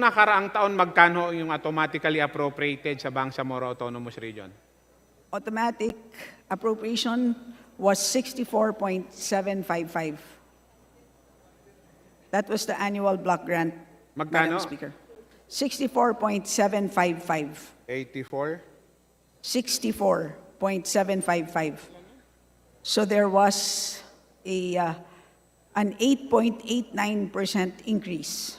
Etong nakaraang taon, magkano yung automatically appropriated sa Bangsamoro Autonomous Region? Automatic appropriation was 64.755. That was the annual block grant, Magkano? Madam Speaker. 64.755. 84? 64.755. So there was a, uh, an 8.89% increase.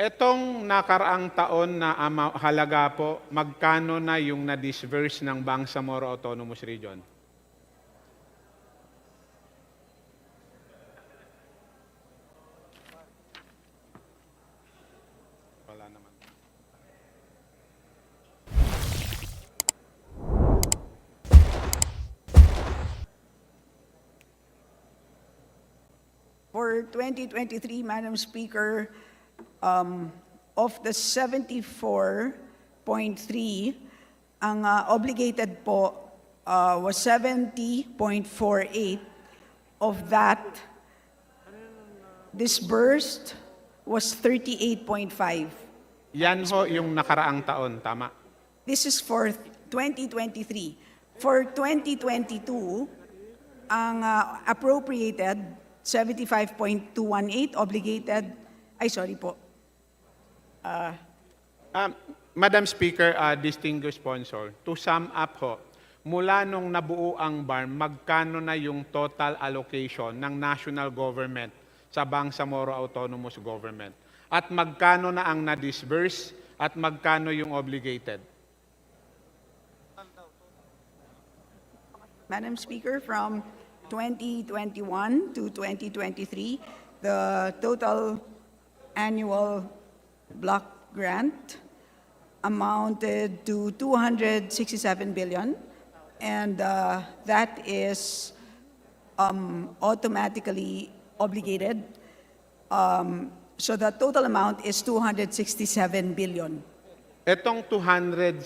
Etong nakaraang taon na halaga po, magkano na yung na-disverse ng Bangsamoro Autonomous Region? Wala naman. For 2023, Madam Speaker, um, of the 74.3, ang uh, obligated po uh, was 70.48. Of that, disbursed was 38.5. Yan ho yung nakaraang taon, tama? This is for 2023. For 2022, ang uh, appropriated 75.218 obligated ay sorry po. Um, Madam Speaker, uh, distinguished sponsor, to sum up ho, mula nung nabuo ang BARM, magkano na yung total allocation ng national government sa Bangsamoro Autonomous Government? At magkano na ang na-disburse at magkano yung obligated? Madam Speaker, from 2021 to 2023, the total annual block grant amounted to 267 billion, and uh, that is um, automatically obligated. Um, So the total amount is 267 billion. Etong 267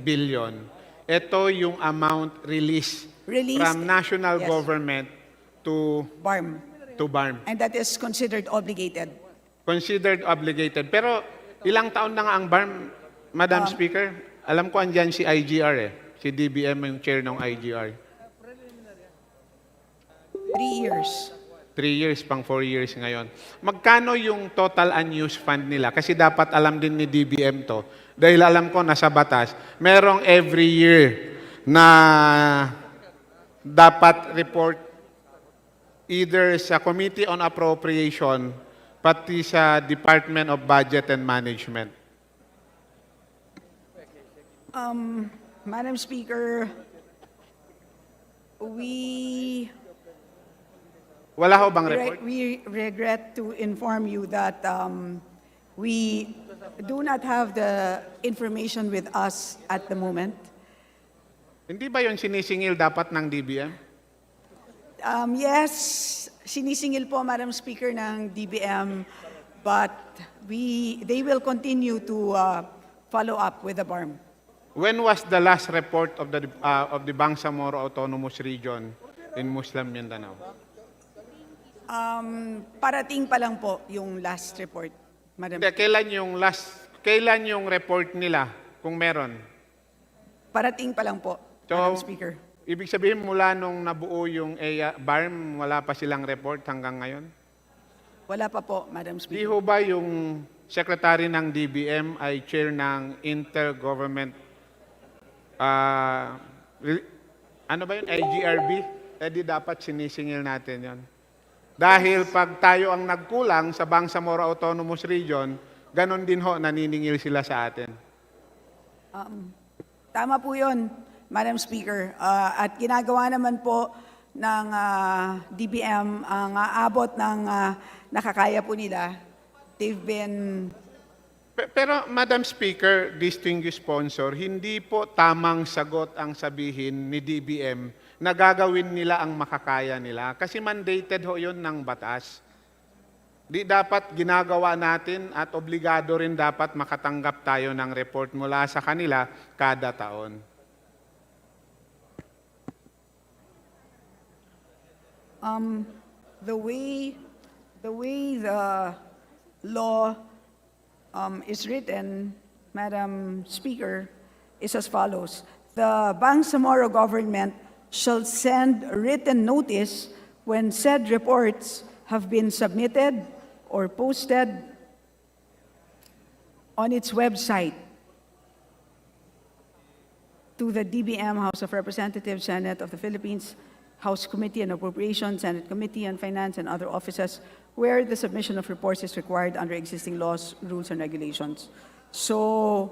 billion, ito yung amount released Released, from national yes. government to BARM, to BARM. and that is considered obligated. Considered obligated. Pero ilang taon na nga ang BARM, Madam Speaker? Alam ko andyan si IGR eh. Si DBM yung chair ng IGR. Three years. Three years, pang four years ngayon. Magkano yung total unused fund nila? Kasi dapat alam din ni DBM to. Dahil alam ko nasa batas, merong every year na dapat report either sa Committee on Appropriation pati sa Department of Budget and Management. Um, Madam Speaker, we Wala ho bang Re- report? We regret to inform you that um, we do not have the information with us at the moment. Hindi ba yun sinisingil dapat ng DBM? Um, Yes, sinisingil po, Madam Speaker, ng DBM, but we, they will continue to uh, follow up with the BARM. When was the last report of the uh, of the Bangsamoro Autonomous Region in Muslim Mindanao? Um, Parating pa lang po yung last report, Madam. Hindi, kailan yung last, kailan yung report nila, kung meron? Parating pa lang po, So, Madam Speaker. Ibig sabihin, mula nung nabuo yung EA, BARM, wala pa silang report hanggang ngayon? Wala pa po, Madam Di Speaker. ho ba yung secretary ng DBM ay chair ng Intergovernment, ah, re- ano ba yun, IGRB? Eh di dapat sinisingil natin yon. Dahil pag tayo ang nagkulang sa Bangsamoro Autonomous Region, ganon din ho, naniningil sila sa atin. Tama po yun, Madam Speaker. Ah, at ginagawa naman po ng ah, DBM ang aabot ng ah, nakakaya po nila. They've been, Pe- Pero Madam Speaker, distinguished sponsor, hindi po tamang sagot ang sabihin ni DBM na gagawin nila ang makakaya nila. Kasi mandated ho yun ng batas. Di dapat ginagawa natin at obligado rin dapat makatanggap tayo ng report mula sa kanila kada taon. Um, the way The way the law um, is written, Madam Speaker, is as follows. The Bangsamoro government shall send written notice when said reports have been submitted or posted on its website to the DBM House of Representatives, Senate of the Philippines, House Committee on Appropriations, Senate Committee on Finance, and other offices where the submission of reports is required under existing laws, rules, and regulations. So,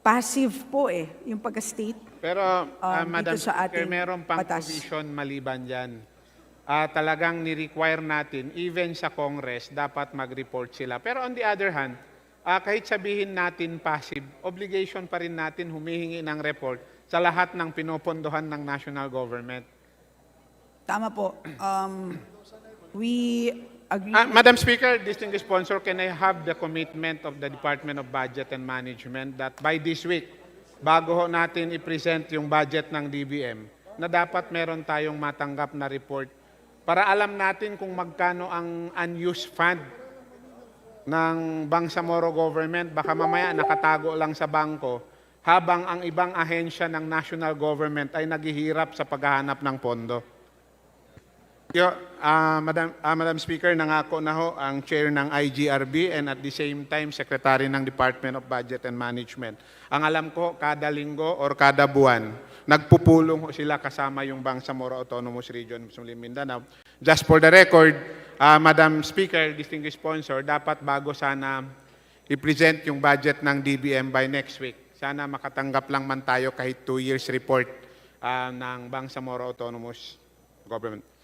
passive po eh, yung pagka-state. Pero, ah, Um, Madam dito sa Speaker, meron pang batas. provision maliban dyan. Ah, talagang ni-require natin, even sa Congress, dapat mag-report sila. Pero on the other hand, ah, kahit sabihin natin passive, obligation pa rin natin humihingi ng report sa lahat ng pinopondohan ng national government. Tama po. Um, we agree. Ah, Madam Speaker, distinguished sponsor, can I have the commitment of the Department of Budget and Management that by this week, bago ho natin i-present yung budget ng DBM, na dapat meron tayong matanggap na report para alam natin kung magkano ang unused fund ng Bangsamoro government. Baka mamaya nakatago lang sa bangko habang ang ibang ahensya ng national government ay naghihirap sa paghahanap ng pondo. Yo, ah, Madam, ah, Madam Speaker, nangako na ho ang chair ng IGRB and at the same time secretary ng Department of Budget and Management. Ang alam ko, kada linggo or kada buwan, nagpupulong ho sila kasama yung Bangsamoro Autonomous Region Muslim Mindanao. Just for the record, ah, Madam Speaker, distinguished sponsor, dapat bago sana i-present yung budget ng DBM by next week. Sana makatanggap lang man tayo kahit two years report ah, ng Bangsamoro Autonomous Government.